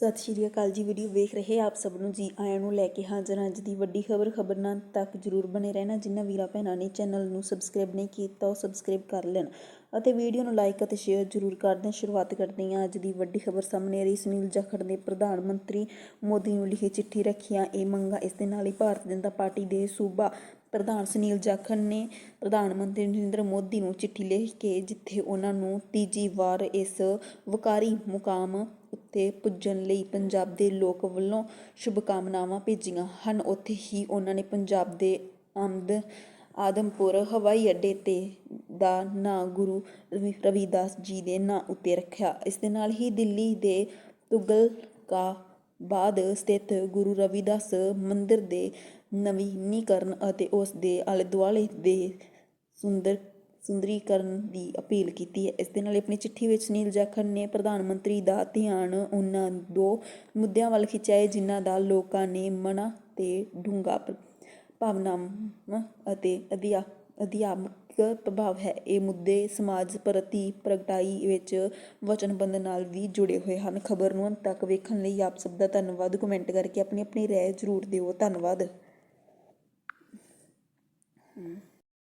ਸਤਿ ਸ਼੍ਰੀ ਅਕਾਲ ਜੀ ਵੀਡੀਓ ਵੇਖ ਰਹੇ ਆਪ ਸਭ ਨੂੰ ਜੀ। ਆਇਆਂ ਨੂੰ ਲੈ ਕੇ ਹਾਜ਼ਰ ਹਾਂ ਅੱਜ ਦੀ ਵੱਡੀ ਖਬਰ। ਖਬਰ ਤੱਕ ਜਰੂਰ ਬਣੇ ਰਹਿਣਾ। ਜਿਨ੍ਹਾਂ ਵੀਰਾਂ ਭੈਣਾਂ ਨੇ ਚੈਨਲ ਨੂੰ ਸਬਸਕ੍ਰਾਈਬ ਨਹੀਂ ਕੀਤਾ, ਉਹ ਸਬਸਕ੍ਰਾਈਬ ਕਰ ਲੈਣ। ਅਤੇ ਵੀਡੀਓ ਨੂੰ ਲਾਈਕ ਅਤੇ ਸ਼ੇਅਰ ਜਰੂਰ ਕਰ ਦੇਣ। ਸ਼ੁਰੂਆਤ ਕਰਦੇ ਹਾਂ ਅੱਜ ਦੀ ਵੱਡੀ ਖਬਰ ਸਾਹਮਣੇ ਆ ਰਹੀ। ਸੁਨੀਲ ਜਾਖੜ ਨੇ ਪ੍ਰਧਾਨ ਮੰਤਰੀ ਮੋਦੀ ਨੂੰ ਲਿਖੀ ਚਿੱਠੀ ਰੱਖੀਆਂ ਇਹ ਮੰਗਾਂ ਇਸ ਦੇ ਨਾਲ ਹੀ ਭਾਰਤੀ ਜਨਤਾ ਪਾਰਟੀ ਦੇ ਸੂਬਾ ਪ੍ਰਧਾਨ ਸੁਨੀਲ ਜਾਖੜ ਨੇ ਪ੍ਰਧਾਨ ਮੰਤਰੀ ਨਰਿੰਦਰ ਮੋਦੀ ਨੂੰ ਚਿੱਠੀ ਲਿਖ ਕੇ ਜਿੱਥੇ ਉਹਨਾਂ ਨੂੰ ਤੀਜੀ ਵਾਰ ਇਸ ਵਕਾਰੀ ਮੁਕਾਮ ਉੱਤੇ ਪੁੱਜਣ ਲਈ ਪੰਜਾਬ ਦੇ ਲੋਕ ਵੱਲੋਂ ਸ਼ੁਭਕਾਮਨਾਵਾਂ ਭੇਜੀਆਂ ਹਨ। ਉੱਥੇ ਹੀ ਉਹਨਾਂ ਨੇ ਪੰਜਾਬ ਦੇ ਆਮਦ ਆਦਮਪੁਰ ਹਵਾਈ ਅੱਡੇ ਤੇ ਦਾ ਨਾਂ ਗੁਰੂ ਰਵੀ- ਰਵਿਦਾਸ ਜੀ ਦੇ ਨਾਂ ਉੱਤੇ ਰੱਖਿਆ। ਇਸ ਦੇ ਨਾਲ ਹੀ ਦਿੱਲੀ ਦੇ ਤੁਗਲਕਾਬਾਦ ਸਥਿਤ ਗੁਰੂ ਰਵਿਦਾਸ ਮੰਦਿਰ ਦੇ ਨਵੀਨੀਕਰਨ ਅਤੇ ਉਸ ਦੇ ਆਲੇ ਦੁਆਲੇ ਦੇ ਸੁੰਦਰ ਸੁੰਦਰੀਕਰਨ ਦੀ ਅਪੀਲ ਕੀਤੀ ਹੈ। ਇਸ ਦੇ ਨਾਲ ਆਪਣੀ ਚਿੱਠੀ ਵਿੱਚ ਸੁਨੀਲ ਜਾਖੜ ਨੇ ਪ੍ਰਧਾਨ ਮੰਤਰੀ ਦਾ ਧਿਆਨ ਉਹਨਾਂ ਦੋ ਮੁੱਦਿਆਂ ਵੱਲ ਖਿੱਚਿਆ ਹੈ, ਜਿਨ੍ਹਾਂ ਦਾ ਲੋਕਾਂ ਨੇ ਮਨਾਂ ਤੇ ਡੂੰਘਾ ਪ੍ਰ- ਭਾਵਨਾਵਾਂ ਅਤੇ ਅਧਿਆ, ਅਧਿਆਤਮਿਕ ਪ੍ਰਭਾਵ ਹੈ। ਇਹ ਮੁੱਦੇ ਸਮਾਜ ਪ੍ਰਤੀ ਪ੍ਰਗਟਾਈ ਵਿੱਚ ਵਚਨਬੰਧ ਨਾਲ ਵੀ ਜੁੜੇ ਹੋਏ ਹਨ। ਖਬਰ ਨੂੰ ਅੰਤ ਤੱਕ ਵੇਖਣ ਲਈ ਆਪ ਸਭ ਦਾ ਧੰਨਵਾਦ। ਕਮੈਂਟ ਕਰਕੇ ਆਪਣੀ ਆਪਣੀ ਰਾਏ ਜ਼ਰੂਰ ਦਿਓ। ਧੰਨਵਾਦ।